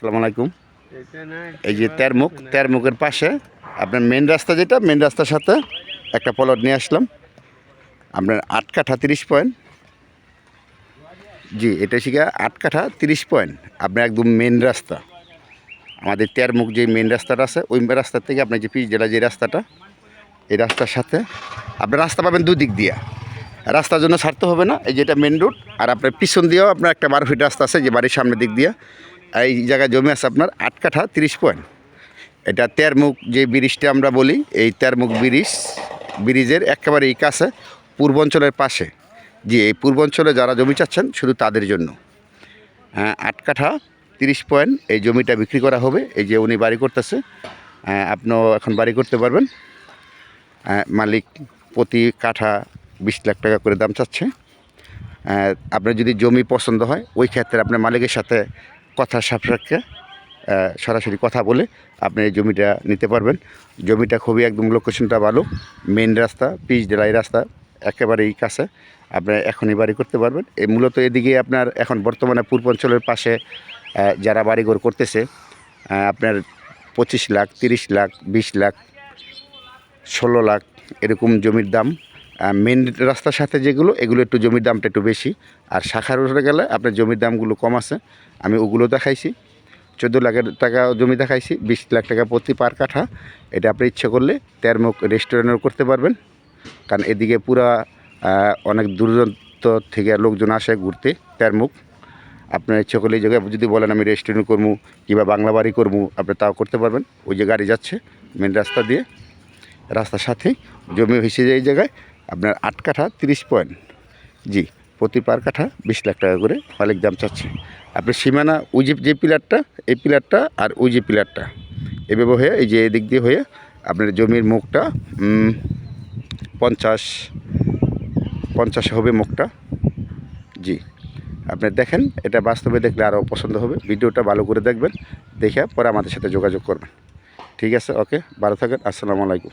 সালাম আলাইকুম। এই যে তেরমুখ তেরমুখের পাশে আপনার মেন রাস্তা যেটা মেন রাস্তার সাথে একটা প্লট নিয়ে আসলাম। আপনার আট কাঠা তিরিশ পয়েন্ট জি এটা শিখা আট কাঠা তিরিশ পয়েন্ট আপনার একদম মেন রাস্তা। আমাদের তেরমুখ যে মেন রাস্তাটা আছে ওই রাস্তা থেকে আপনার যে পিচ জেলা যে রাস্তাটা এই রাস্তার সাথে আপনার রাস্তা পাবেন দুদিক দিয়া। রাস্তার জন্য ছাড়তে হবে না এই যেটা মেন রোড আর আপনার পিছন দিয়েও আপনার একটা বারো ফিট রাস্তা আছে যে বাড়ির সামনের দিক দিয়ে। এই জায়গায় জমি আছে আপনার আট কাঠা তিরিশ পয়েন্ট। এটা তেরমুখ যে ব্রিজটা আমরা বলি এই তেরমুখ ব্রিজ ব্রিজের একেবারে এই কাছে পূর্বাঞ্চলের পাশে। যে এই পূর্বাঞ্চলে যারা জমি চাচ্ছেন শুধু তাদের জন্য। হ্যাঁ, আট কাঠা তিরিশ পয়েন্ট এই জমিটা বিক্রি করা হবে। এই যে উনি বাড়ি করতেছে হ্যাঁ, আপনিও এখন বাড়ি করতে পারবেন। হ্যাঁ, মালিক প্রতি কাঠা বিশ লাখ টাকা করে দাম চাচ্ছে। আহ, আপনার যদি জমি পছন্দ হয় ওই ক্ষেত্রে আপনার মালিকের সাথে কথা সাপেক্ষে সরাসরি কথা বলে আপনি এই জমিটা নিতে পারবেন। জমিটা খুবই একদম লোকেশনটা ভালো মেন রাস্তা, পিচ ডেলাই রাস্তা, একেবারেই কাছে। আপনি এখনই বাড়ি করতে পারবেন। এই মূলত এদিকে আপনার এখন বর্তমানে পূর্বাঞ্চলের পাশে যারা বাড়িঘর করতেছে আপনার পঁচিশ লাখ, তিরিশ লাখ, বিশ লাখ, ষোলো লাখ এরকম জমির দাম। মেন রাস্তার সাথে যেগুলো, এগুলো একটু জমির দামটা একটু বেশি। আর শাখার উঠে গেলে আপনার জমির দামগুলো কম আছে। আমি ওগুলো দেখাইছি। চোদ্দ লাখের টাকা জমি দেখাইছি, বিশ লাখ টাকা প্রতি পার কাঠা। এটা আপনি ইচ্ছে করলে তেরমুখ রেস্টুরেন্টও করতে পারবেন। কারণ এদিকে পুরা অনেক দূরদূরান্ত থেকে লোকজন আসে ঘুরতে, তেরমুখ। আপনার ইচ্ছে করলে এই জায়গায় যদি বলেন আমি রেস্টুরেন্ট করব, কিংবা বাংলা বাড়ি করব, আপনি তাও করতে পারবেন। ওই যে গাড়ি যাচ্ছে মেন রাস্তা দিয়ে। রাস্তার সাথেই জমি হয়েছে যে এই জায়গায়। আপনার আট কাঠা তিরিশ পয়েন্ট। জি, প্রতি পার কাঠা বিশ লাখ টাকা করে মালিক দাম চাচ্ছে। আপনার সীমানা ওই যে যে পিলারটা, এই পিলারটা আর ওই যে পিলারটা এভাবে হয়ে এই যে এদিক দিয়ে হয়ে আপনার জমির মুখটা পঞ্চাশ পঞ্চাশ হবে মুখটা। জি আপনি দেখেন, এটা বাস্তবে দেখলে আরও পছন্দ হবে। ভিডিওটা ভালো করে দেখবেন, দেখে পরে আমাদের সাথে যোগাযোগ করবেন। ঠিক আছে, ওকে, ভালো থাকেন, আসসালামু আলাইকুম।